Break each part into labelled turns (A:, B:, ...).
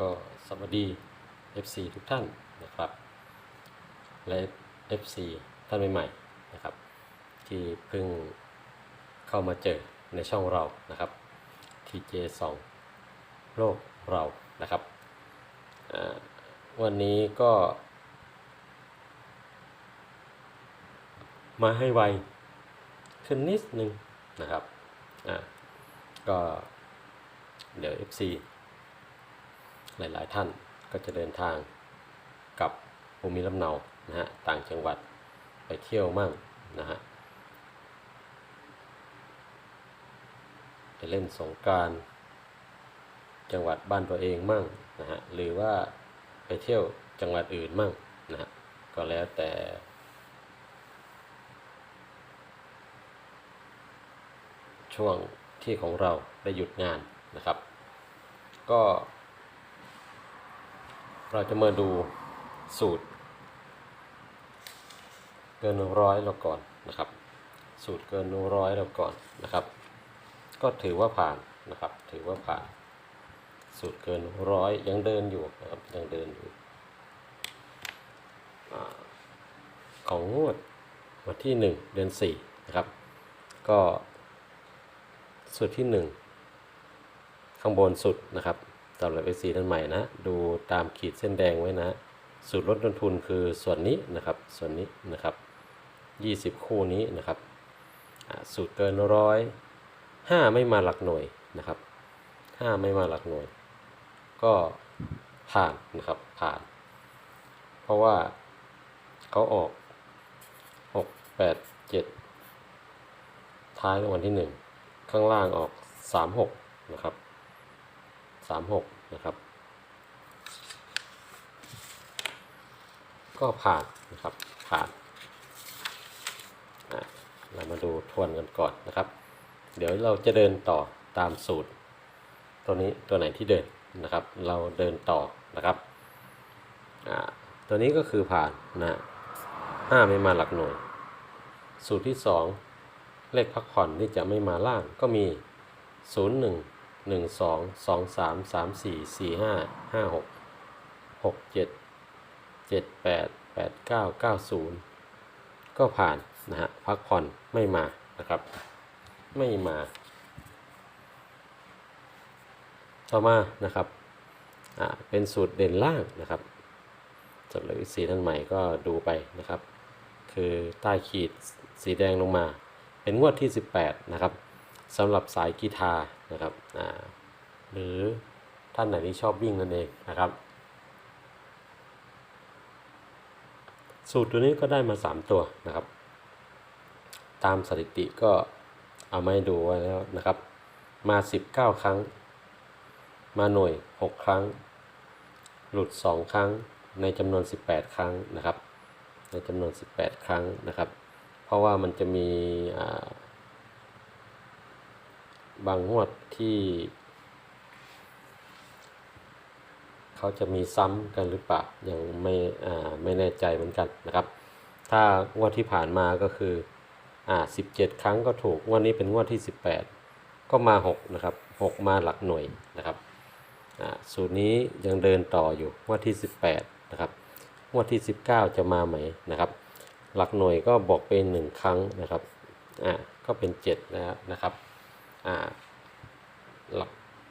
A: ก็สวัสดี FC ทุกท่านนะครับ และ FC ท่านใหม่ๆนะครับ ที่เพิ่งเข้ามาเจอในช่องเรานะครับ TJ2 โลกเรานะครับ วันนี้ก็ มาให้ไวขึ้นนิดนึงนะครับอ่ก็เดี๋ยว FC หลายๆ ท่านก็จะเดินทางกับภูมิลำเนานะฮะต่างจังหวัดไปเที่ยวมั่งนะฮะไปเล่นสงการจังหวัดบ้านตัวเองมั่งนะฮะหรือว่าไปเที่ยวจังหวัดอื่นมั่งนะฮะก็แล้วแต่ ช่วงที่ของเราได้หยุดงานนะครับ ก็เราจะมาดูสูตร เกินร้อยเราก่อนนะครับ สูตรเกินร้อยเราก่อนนะครับ ก็ถือว่าผ่านนะครับ ถือว่าผ่าน สูตรเกินร้อยยังเดินอยู่นะครับยังเดินอยู่ของงวดวันที่ 1 เดือน4นะครับก็สูตรที่ 1 ข้างบนสุดนะครับสำหรับ SC ด้านใหม่นะ ดูตามขีดเส้นแดงไว้นะ สูตรลดต้นทุนคือส่วนนี้นะครับ ส่วนนี้นะครับ 20 คู่นี้นะครับ สูตรเกินร้อยห้าไม่มาหลักหน่วยนะครับห้าไม่มาหลักหน่วย ก็ผ่านนะครับผ่าน เพราะว่าเขาออกหกแปดเจ็ดท้ายรางวัลที่หนึ่งข้างล่างออกสามหกนะครับสามหกนะครับ ก็ผ่านนะครับผ่านเรามาดูทวนกันก่อนนะครับ เดี๋ยวเราจะเดินต่อตามสูตร ตัวนี้ตัวไหนที่เดินนะครับเราเดินต่อนะครับตัวนี้ก็คือผ่านนะห้าไม่มาหลักหน่วยสูตรที่ 2 เลขพักผ่อนที่จะไม่มาล่างก็มี0 1หนึ่งสองสองสามสามสี่สี่ห้าห้าหกหกเจ็ดเจ็ดแปดแปดเก้าเก้าศูนย์ก็ผ่าน นะฮะพักผ่อนไม่มานะครับ ไม่มา ต่อมานะครับอ่าเป็นสูตรเด่นล่างนะครับจำหรับสีท่านใหม่ก็ดูไปนะครับ คือใต้ขีดสีแดงลงมา เป็นงวดที่ 18 นะครับสำหรับสายกีตาร์นะครับหรือ ท่านไหนที่ชอบวิ่งนั่นเองนะครับ สูตรตัวนี้ก็ได้มา 3 ตัวนะครับ ตามสถิติก็เอาไม่ดูไว้แล้วนะครับ มา 19 ครั้ง มาหน่วย6 ครั้ง หลุด 2 ครั้ง ในจำนวน 18 ครั้งนะครับ ในจำนวน 18 ครั้งนะครับ เพราะว่ามันจะมีอ่าบางงวดที่เขาจะมีซ้ำกันหรือเปล่ายังไม่ไม่แน่ใจเหมือนกันนะครับ ถ้างวด ที่ผ่านมาก็คืออ่าสิบเจ็ดครั้งก็ถูกงวดนี้เป็นงวดที่สิบแปดก็มาหกนะครับหกมาหลักหน่วยนะครับอ่าสูตรนี้ยังเดินต่ออยู่งวดที่สิบแปดนะครับงวดที่สิบเก้าจะมาไหมนะครับ หลักหน่วยก็บอกเป็นหนึ่งครั้งนะครับอ่าก็เป็นเจ็ด้วนะครับา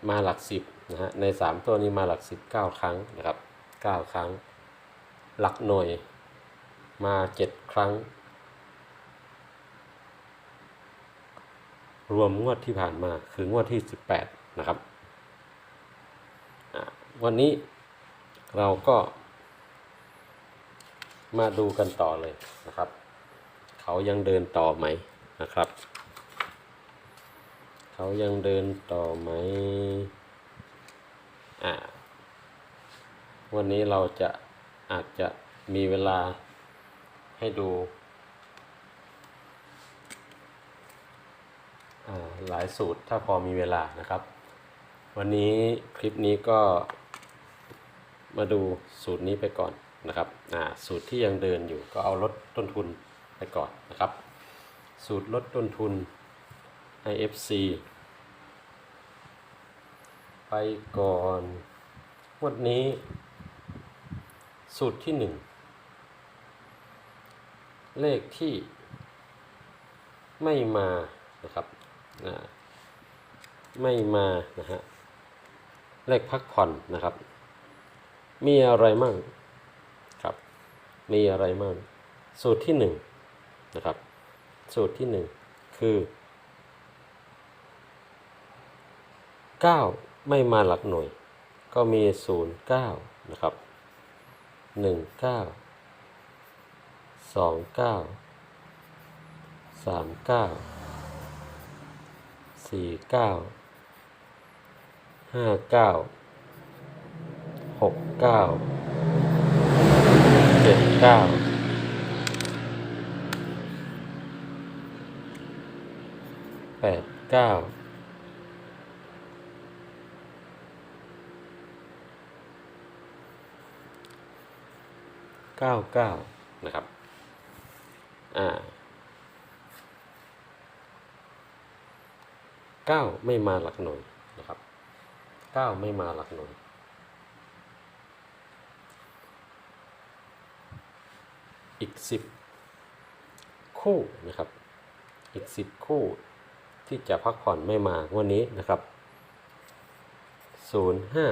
A: มาหลักสิบนะฮะใน 3 ตัวนี้มาหลักสิบเก้าครั้งนะครับเก้าครั้ง หลักหน่วย มาเจ็ดครั้ง รวมงวดที่ผ่านมาคืองวดที่ 18 นะครับ วันนี้เราก็ มาดูกันต่อเลยนะครับ เขายังเดินต่อไหมนะครับเขายังเดินต่อไหมอ่า วันนี้เราจะอาจจะมีเวลาให้ดูหลายสูตร ถ้าพอมีเวลานะครับ วันนี้คลิปนี้ก็มาดูสูตรนี้ไปก่อนนะครับสูตรที่ยังเดินอยู่ก็เอาลดต้นทุนไปก่อนนะครับ สูตรลดต้นทุนให้ FC ไปก่อนวันนี้ สูตรที่หนึ่งเลขที่ไม่มานะครับไม่มานะฮะ เลขพักผ่อนนะครับ มีอะไรมั่งครับ มีอะไรมั่ง สูตรที่หนึ่งนะครับ สูตรที่หนึ่งคือ9ไม่มาหลักหน่วย ก็มี 09นะครับ19 29 39 49 59 69 79 89 99 นะครับ อ่าเก้าไม่มาหลักหน่วยนะครับเก้าไม่มาหลักหน่วยอีกสิบคู่นะครับ อีกสิบคู่ที่จะพักผ่อนไม่มาวันนี้นะครับศูนย์ห้า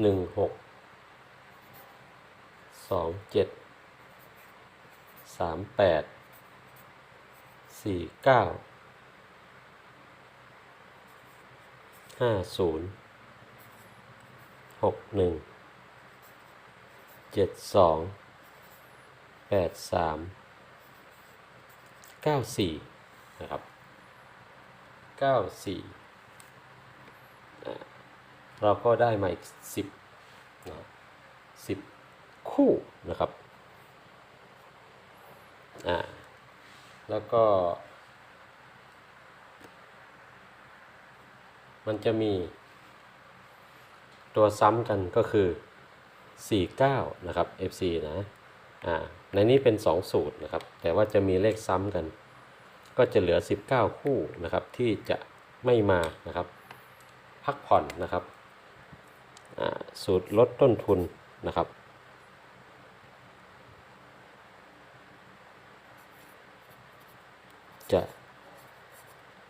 A: หนึ่งหกสองเจ็ดสามแปดสี่เก้าห้าศูนย์หกหนึ่งเจ็ดสองแปดสามเก้าสี่นะครับเก้าสี่เราก็ได้มาอีกสิบสิบคู่นะครับ อ่า แล้วก็ มันจะมีตัวซ้ำกันก็คือ 49 นะครับ FC นะ อ่า ในนี้เป็น 2 สูตรนะครับ แต่ว่าจะมีเลขซ้ำกัน ก็จะเหลือ 19 คู่นะครับที่จะไม่มานะครับ พักผ่อนนะครับ สูตรลดต้นทุนนะครับ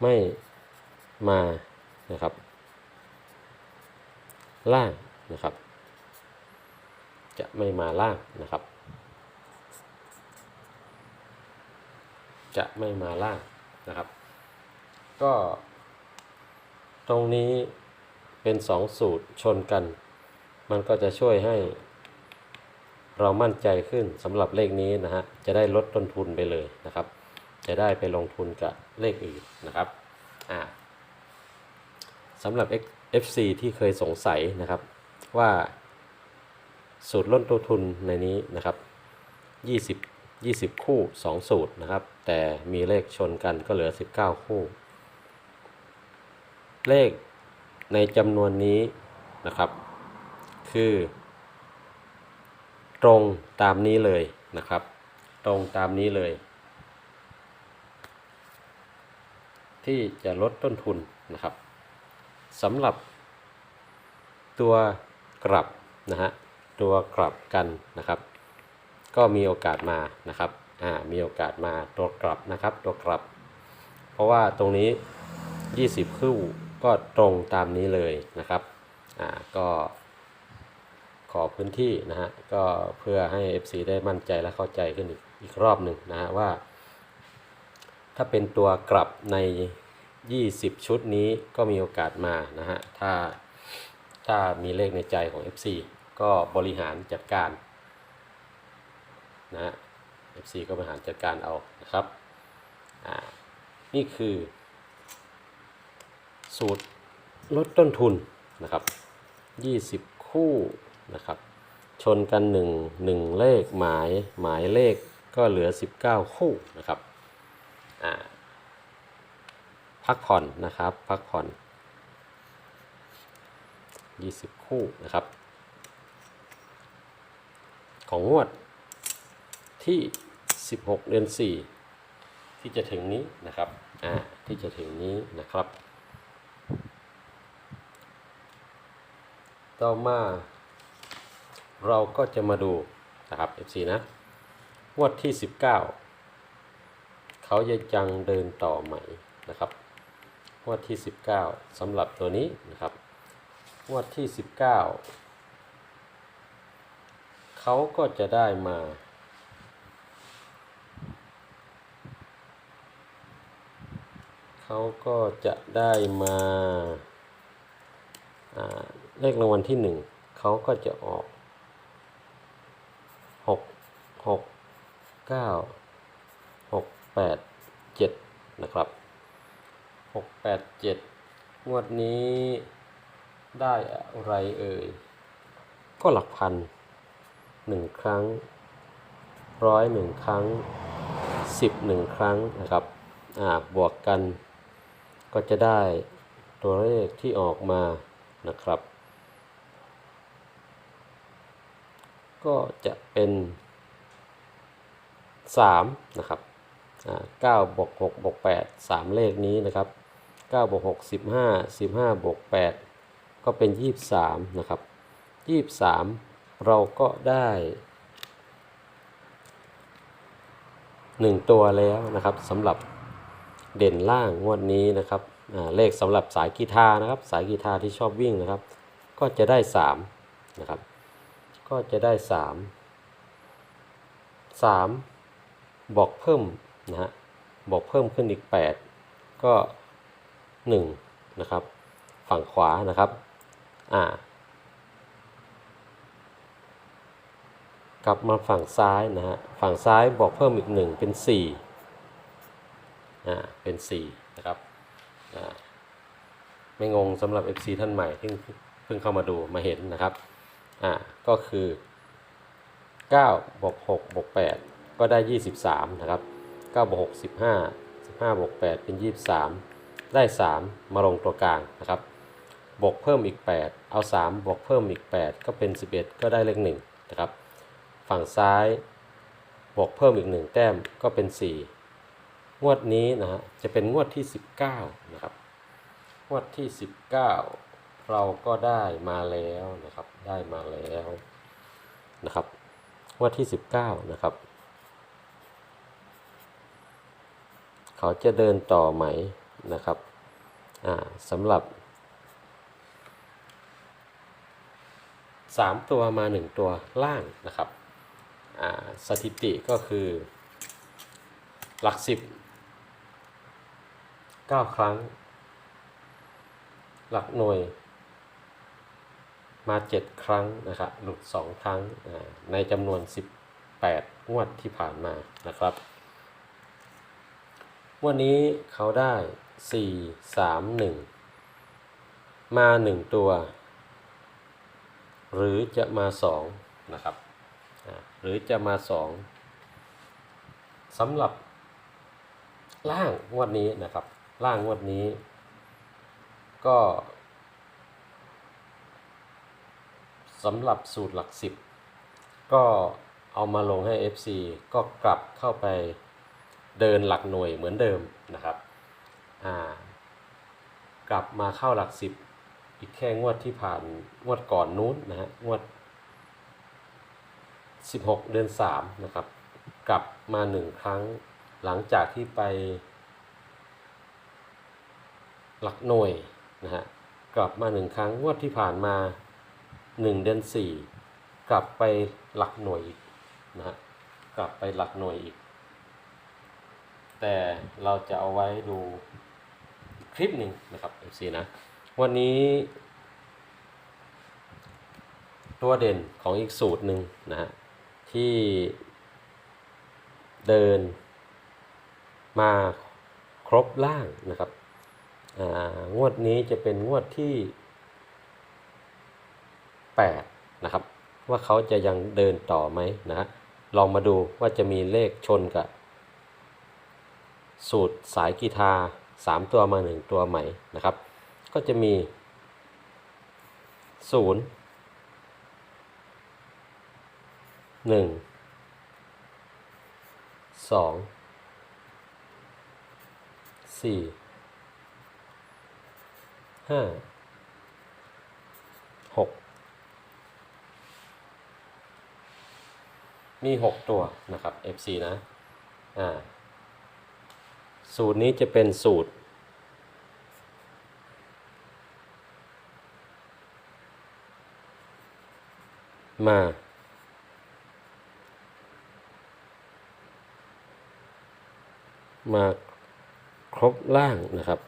A: ไม่มานะครับ ล่างนะครับ จะไม่มาล่างนะครับ จะไม่มาล่างนะครับ ก็ ตรงนี้เป็นสองสูตรชนกัน มันก็จะช่วยให้เรามั่นใจขึ้นสำหรับเลขนี้นะฮะจะได้ลดต้นทุนไปเลยนะครับจะได้ไปลงทุนกับเลขอื่นนะครับอ่าสำหรับ FC ที่เคยสงสัยนะครับว่า สูตรลนตัวทุนในนี้นะครับ20 20 คู่ 2 สูตรนะครับ แต่มีเลขชนกันก็เหลือ 19 คู่ เลขในจำนวนนี้นะครับคือ ตรงตามนี้เลยนะครับ ตรงตามนี้เลยที่จะลดต้นทุนนะครับสำหรับตัวกลับนะฮะตัวกลับกันนะครับ ก็มีโอกาสมานะครับอ่ามีโอกาสมาตัวกลับนะครับตัวกลับ เพราะว่าตรงนี้ 20คู่ก็ตรงตามนี้เลยนะครับอ่าก็ขอพื้นที่นะฮะก็เพื่อให้ FC ได้มั่นใจและเข้าใจขึ้นอีกอีกรอบหนึ่งนะฮะว่าถ้าเป็นตัวกลับใน 20 ชุดนี้ ก็มีโอกาสมานะฮะ ถ้า ถ้ามีเลขในใจของ FC ก็บริหารจัดการนะ FC ก็บริหารจัดการเอา นะครับ นี่คือ สูตรลดต้นทุนนะครับ 20 คู่นะครับ ชนกัน 1 1 เลขหมาย หมายเลขก็เหลือ 19 คู่นะครับพักผ่อน นะครับ พักผ่อน 20 คู่นะครับ ของงวดที่ 16 เดือน 4 ที่จะถึงนี้นะครับ อ่า ที่จะถึงนี้นะครับ ต่อมาเราก็จะมาดู นะครับ FC นะงวดที่ 19เขาจะยังเดินต่อใหม่นะครับงวดที่ 19 สำหรับตัวนี้นะครับงวดที่ 19เขาก็จะได้มา เขาก็จะได้มาเลขรางวัลที่1เขาก็จะออก 6 6 9 8 7 นะครับ 6 8 7 งวดนี้ได้อะไรเอ่ย ก็หลักพันหนึ่งครั้งร้อยหนึ่งครั้งสิบหนึ่งครั้งนะครับบวกกันก็จะได้ตัวเลขที่ออกมานะครับ ก็จะเป็นสามนะครับ9บวก6บวก8 3 เลขนี้นะครับ9บวก6 15 15บวก8ก็เป็น 23 นะครับ 23 เราก็ได้ 1 ตัวแล้วนะครับสำหรับเด่นล่างงวดนี้นะครับเลขสำหรับสายกีตาร์นะครับสายกีตาร์ที่ชอบวิ่งนะครับ ก็จะได้3นะครับก็จะได้ 3 3 บอกเพิ่มนะบวกเพิ่มขึ้นอีก 8 ก็ 1 นะครับ ฝั่งขวานะครับ อ่า กลับมาฝั่งซ้ายนะฮะ ฝั่งซ้ายบอกเพิ่มอีก 1 เป็น4อ่า เป็น 4 นะครับ อ่า ไม่งงสำหรับ FC ท่านใหม่ที่เพิ่งเข้ามาดูมาเห็นนะครับ อ่า ก็คือ 9บวก6บวก8 ก็ได้ 23 นะครับ9บวกห15 15บวก8เป็น 23 ได้ 3 มาลงตัวกลางนะครับ บวกเพิ่มอีก 8 เอา 3 บวกเพิ่มอีก 8 ก็เป็น 11 ก็ได้เลข1นะครับฝั่งซ้าย บวกเพิ่มอีก 1 แต้มก็เป็น 4 งวดนี้ นะฮะจะเป็นงวดที่ 19 นะครับ งวดที่ 19 เราก็ได้มาแล้วนะครับได้มาแล้วนะครับ งวดที่ 19 นะครับเขาจะเดินต่อไหมนะครับสำหรับ 3 ตัวมา 1 ตัวล่างนะครับสถิติก็คือ หลัก 10 9 ครั้ง หลักหน่วย มา 7 ครั้งนะครับหลุด2ครั้งในจำนวน 18 งวดที่ผ่านมานะครับวันนี้เขาได้ 4 3 1 มา 1 ตัว หรือจะมา2นะครับหรือจะมา 2 สำหรับ ล่างงวดนี้นะครับล่างงวดนี้ ก็สำหรับสูตรหลักสิบก็เอามาลงให้ FC ก็กลับเข้าไปเดินหลักหน่วยเหมือนเดิมนะครับกลับมาเข้าหลักสิบอีกแค่งวดที่ผ่านงวดก่อนนู้นนะฮะงวด16 เดือน3นะครับกลับมาหนึ่งครั้งหลังจากที่ไป หลักหน่วยนะฮะกลับมาหนึ่งครั้งงวดที่ผ่านมา 1 เดือน4 กลับไปหลักหน่วยอีกนะฮะกลับไปหลักหน่วยอีกแต่เราจะเอาไว้ดูคลิปหนึ่งนะครับเอฟซีนะวันนี้ ตัวเด่นของอีกสูตรหนึ่งนะฮะที่เดินมาครบล่างนะครับงวดนี้จะเป็นงวดที่ 8 นะครับ ว่าเขาจะยังเดินต่อไหมนะฮะลองมาดูว่าจะมีเลขชนกับสูตร สายกีตา3ตัวมา 1 ตัวใหม่นะครับ ก็จะมี 0 1 2 4 5หกมีหกตัว นะครับ FC นะ อ่าสูตร นี้จะเป็นสูตร มา มาครบล่างนะครับ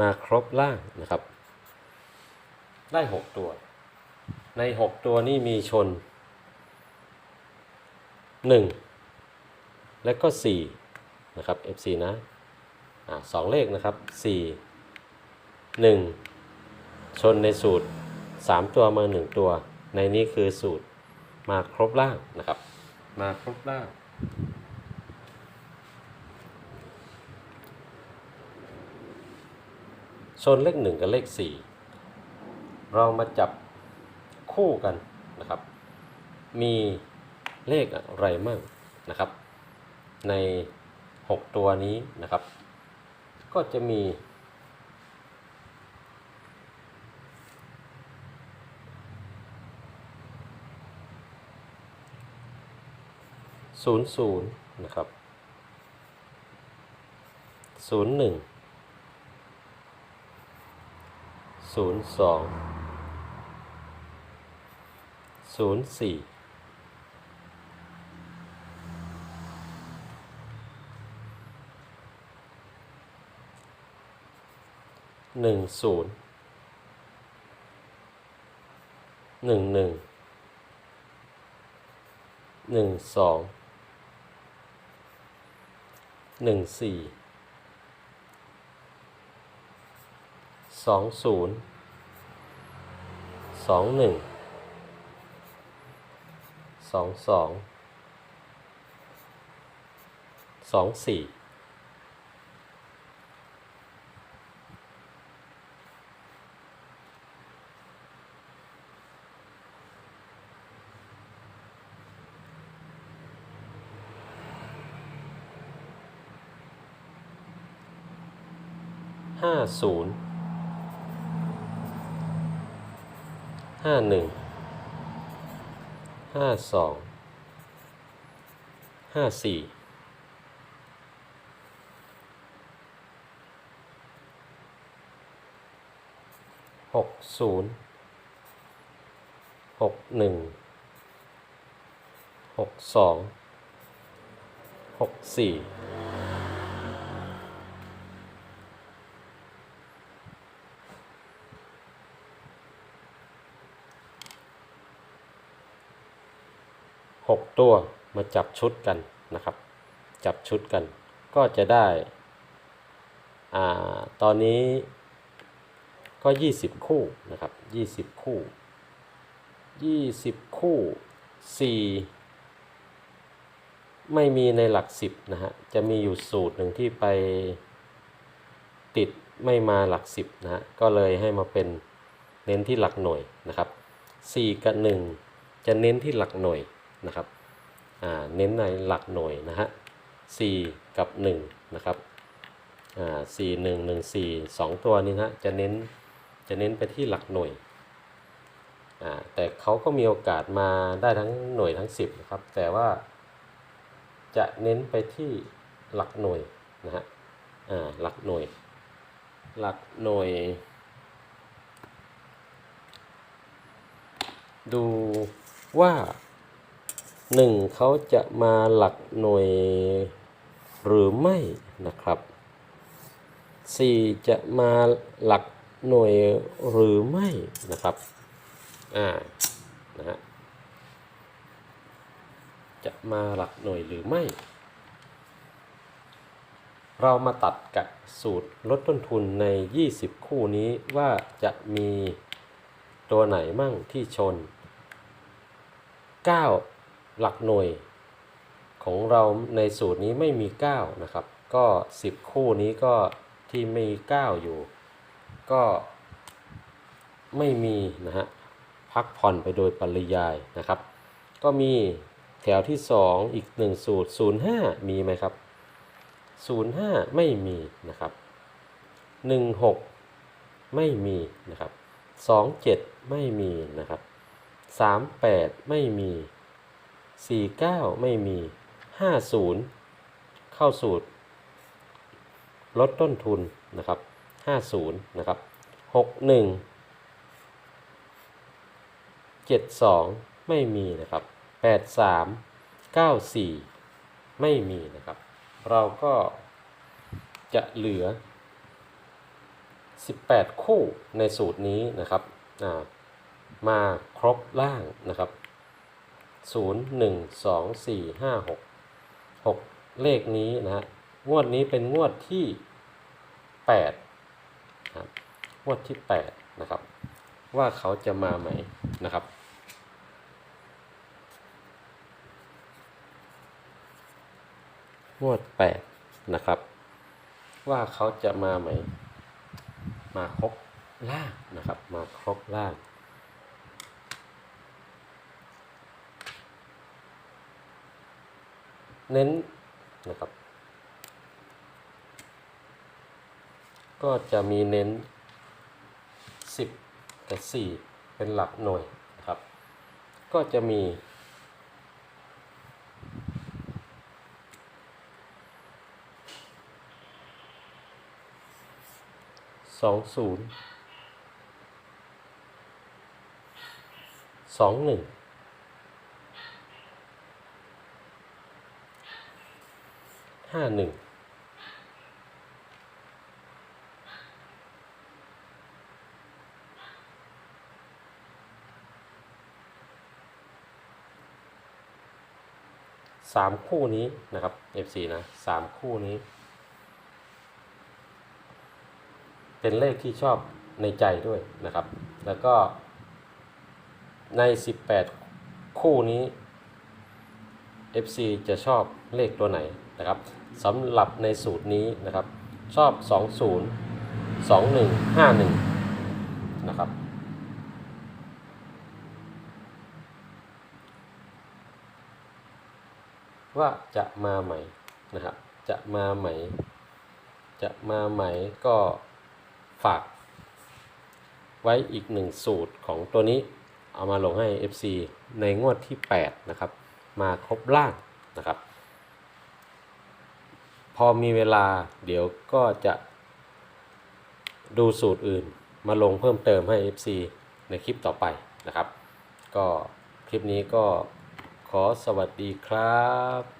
A: มาครบล่างนะครับ ได้หกตัว ในหกตัวนี่มีชน1 และก็ 4 นะครับ f 4นะอ่าสองเลขนะครับ 4 1 ชนในสูตร 3 ตัวมา 1 ตัวในนี้คือสูตรมาครบล่างนะครับมาครบล่างชนเลข 1 กับเลข 4 เรามาจับคู่กันนะครับมีเลขอะไรมั่งนะครับ ใน 6 ตัวนี้นะครับ ก็จะมีศูนย์ศูนย์นะครับศูนย์หนึ่งศูนย์สองศูนย์สี่หนึ่งศูนย์หนึ่งหนึ่งหนึ่งสองหนึ่งสี่สองศูนย์สองหนึ่งสองสองสองสี่ศูนย์ห้าหนึ่งห้าสองห้าสี่หกศูนย์หกหนึ่งหกสองหกสี่ตัว มาจับชุดกันนะครับ จับชุดกัน ก็จะได้ ตอนนี้ ก็ 20 คู่นะครับ 20 คู่ 20 คู่ 4 ไม่มีในหลัก 10นะฮะ จะมีอยู่สูตรหนึ่งที่ไปติดไม่มาหลัก10นะฮะ ก็เลยให้มาเป็นเน้นที่หลักหน่วยนะครับ 4 กับ 1 จะเน้นที่หลักหน่วยนะครับเน้นในหลักหน่วยนะฮะ4กับ1นะครับสี่หนึ่งหนึ่งสี่สองตัวนี้นะจะเน้นจะเน้นไปที่หลักหน่วยแต่เขาก็มีโอกาสมาได้ทั้งหน่วยทั้ง 10นะครับแต่ว่าจะเน้นไปที่หลักหน่วยนะฮะหลักหน่วย หลักหน่วย ดูว่าหนึ่งเขาจะมาหลักหน่วยหรือไม่นะครับสี่จะมาหลักหน่วยหรือไม่นะครับ อ่า นะฮะ จะมาหลักหน่วยหรือไม่ เรามาตัดกับสูตรลดต้นทุนใน 20 คู่นี้ว่าจะมีตัวไหนมั่งที่ชน 9หลักหน่วย ของเราในสูตรนี้ไม่มี 9 นะครับ ก็ 10 คู่นี้ก็ที่มี 9 อยู่ ก็ไม่มีนะฮะ พักผ่อนไปโดยปริยายนะครับ ก็มีแถวที่ 2 อีก1สูตร05 มีไหมครับ 05 ไม่มีนะครับ 16 ไม่มีนะครับ 27 ไม่มีนะครับ 38 ไม่มี49 ไม่มี 50 เข้าสูตร ลดต้นทุนนะครับ 50 นะครับ 61 72 ไม่มีนะครับ 83 94 ไม่มีนะครับ เราก็จะเหลือ 18 คู่ในสูตรนี้นะครับ มาครบล่างนะครับ0 1 2 4 5 6 6เลขนี้นะฮะงวดนี้เป็นงวดที่8ปดัะงวดที่8นะครับว่าเขาจะมาไหมนะครับ งวด8นะครับว่าเขาจะมาไหม มาครบล่างนะครับมาครบล่างเน้นนะครับ ก็จะมีเน้น 10กับ4เป็นหลักหน่วยนะครับ ก็จะมีสองศูนย์สองหนึ่งห้าหนึ่งสามคู่นี้นะครับ F4 นะสามคู่นี้ เป็นเลขที่ชอบในใจด้วยนะครับแล้วก็ใน 18 คู่นี้ FC จะชอบเลขตัวไหนนะครับสำหรับในสูตรนี้นะครับ ชอบ 20 21 51 นะครับ ว่าจะมาใหม่นะครับ จะมาใหม่จะมาใหม่ก็ฝาก ไว้อีกหนึ่งสูตรของตัวนี้ เอามาลงให้ FC ในงวดที่ 8 นะครับ มาครบล่างนะครับพอมีเวลาเดี๋ยวก็จะดูสูตรอื่นมาลงเพิ่มเติมให้ FC ในคลิปต่อไปนะครับ ก็คลิปนี้ก็ขอสวัสดีครับ